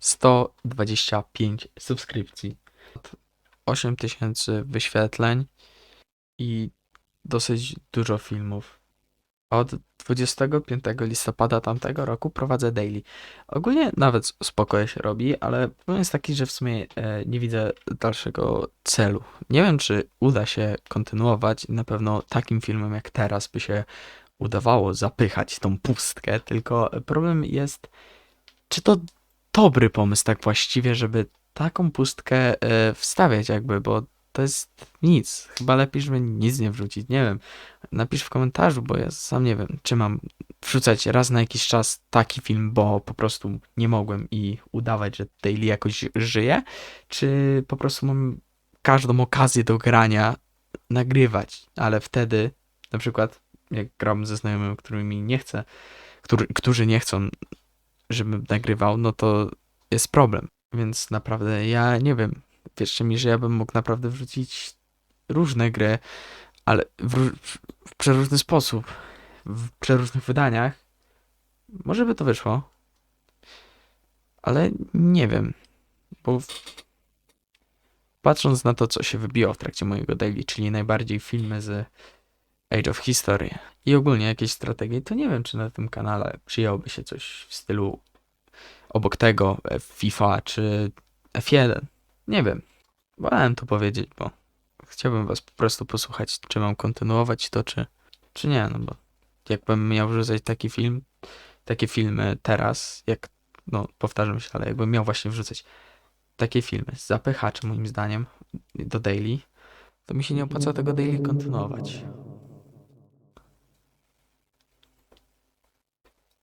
125 subskrypcji, 8000 wyświetleń i dosyć dużo filmów. Od 25 listopada tamtego roku prowadzę daily. Ogólnie nawet spokojnie się robi, ale problem jest taki, że w sumie e, nie widzę dalszego celu. Nie wiem, czy uda się kontynuować. Na pewno takim filmem jak teraz by się udawało zapychać tą pustkę, tylko problem jest, czy to dobry pomysł tak właściwie, żeby taką pustkę e, wstawiać jakby, bo to jest nic. Chyba lepiej, żeby nic nie wrzucić. Nie wiem. Napisz w komentarzu, bo ja sam nie wiem, czy mam wrzucać raz na jakiś czas taki film, bo po prostu nie mogłem i udawać, że daily jakoś żyje, czy po prostu mam każdą okazję do grania nagrywać, ale wtedy na przykład jak gram ze znajomymi, którymi nie chcę, który, którzy nie chcą, żebym nagrywał, no to jest problem. Więc naprawdę ja nie wiem. Wierzcie mi, że ja bym mógł naprawdę wrzucić różne gry, ale w, w, przeróżny sposób, w przeróżnych wydaniach. Może by to wyszło, ale nie wiem, bo patrząc na to, co się wybiło w trakcie mojego daily, czyli najbardziej filmy z Age of History i ogólnie jakieś strategie, to nie wiem, czy na tym kanale przyjąłby się coś w stylu obok tego e, FIFA czy F1. Nie wiem. Wolałem to powiedzieć, bo chciałbym was po prostu posłuchać, czy mam kontynuować to, czy, czy nie, no bo jakbym miał wrzucać taki film, takie filmy teraz, jak, no powtarzam się, ale jakbym miał właśnie wrzucać takie filmy z zapychaczem moim zdaniem do daily, to mi się nie opłaca tego daily kontynuować.